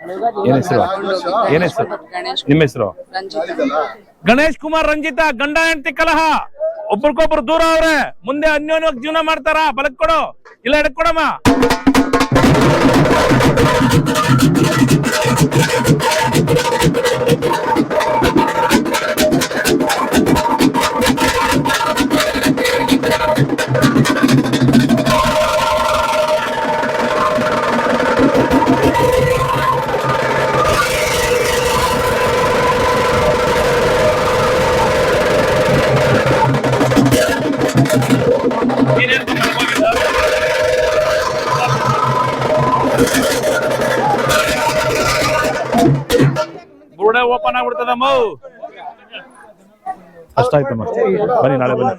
ಏನ್ ಹೆಸರು? ಏನ್ ಹೆಸರು? ನಿಮ್ಮ ಹೆಸರು? ಗಣೇಶ್ ಕುಮಾರ್ ರಂಜಿತ, ಗಂಡ ಹೆಂಡತಿ ಕಲಹ. ಒಬ್ರಿಗೊಬ್ರು ದೂರ ಅವ್ರೆ. ಮುಂದೆ ಅನ್ಯೋನ್ಯವಾಗಿ ಜೀವನ ಮಾಡ್ತಾರ? ಬಲಕ್ ಕೊಡು. ಇಲ್ಲ ಎಡಕ್ ಕೊಡಮ್ಮ ಬುರ್ಡೆ ಓಪನ್ ಆಗ್ಬಿಡ್ತದಮ್ಮ ಅಷ್ಟಾಯ್ತಮ್ಮ ಬನ್ನಿ ನಾಳೆ ಬನ್ನಿ.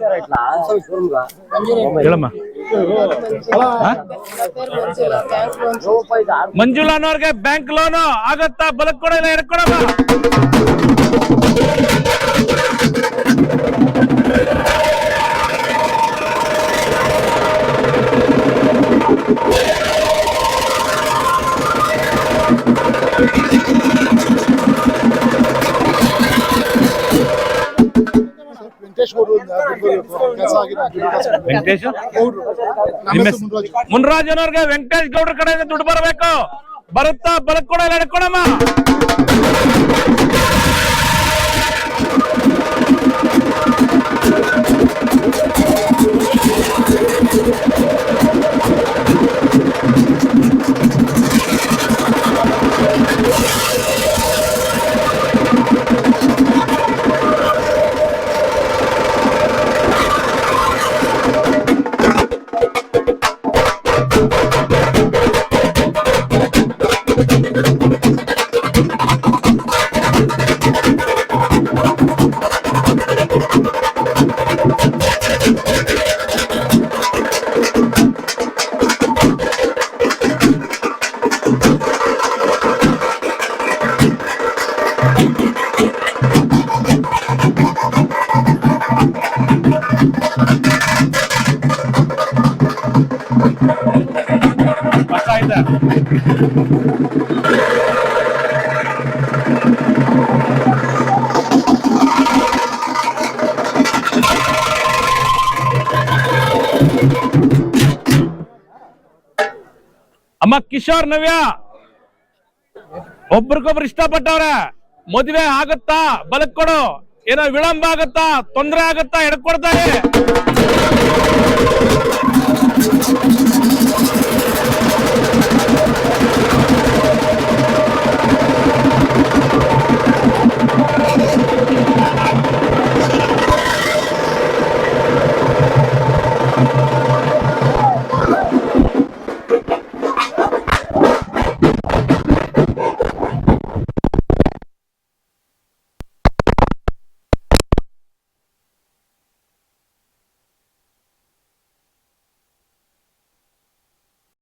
ಹೇಳಮ್ಮ? ಮಂಜುಳಾ ಅನ್ನೋರ್ಗೆ ಬ್ಯಾಂಕ್ ಲೋನು ಆಗತ್ತಾ? ಬಲಕ್ ಕೊಡ ಇಲ್ಲ ವೆಂಕಟೇಶ್ ಗೌಡ್ರು ಕೆಲಸ ಆಗಿದೆ ವೆಂಕಟೇಶ್ ಮುನ್ರಾಜ್ ಅನ್ನೋರ್ಗೆ ವೆಂಕಟೇಶ್ ಗೌಡ್ರ ಕಡೆಯಿಂದ ದುಡ್ಡು ಬರಬೇಕು ಬರುತ್ತಾ ಬಲಕ್ ಎಲ್ಲ ಇಲ್ಲ ಅಮ್ಮ ಕಿಶೋರ್ ನವ್ಯ. ಒಬ್ರಿಗೊಬ್ರು ಇಷ್ಟಪಟ್ಟವ್ರೆ. ಮದುವೆ ಆಗತ್ತಾ? ಬಲಕ್ ಕೊಡು. ಏನೋ ವಿಳಂಬ ಆಗತ್ತಾ? ತೊಂದರೆ ಆಗತ್ತಾ? ಎಡ್ಕೊಡ್ತಾರೆ.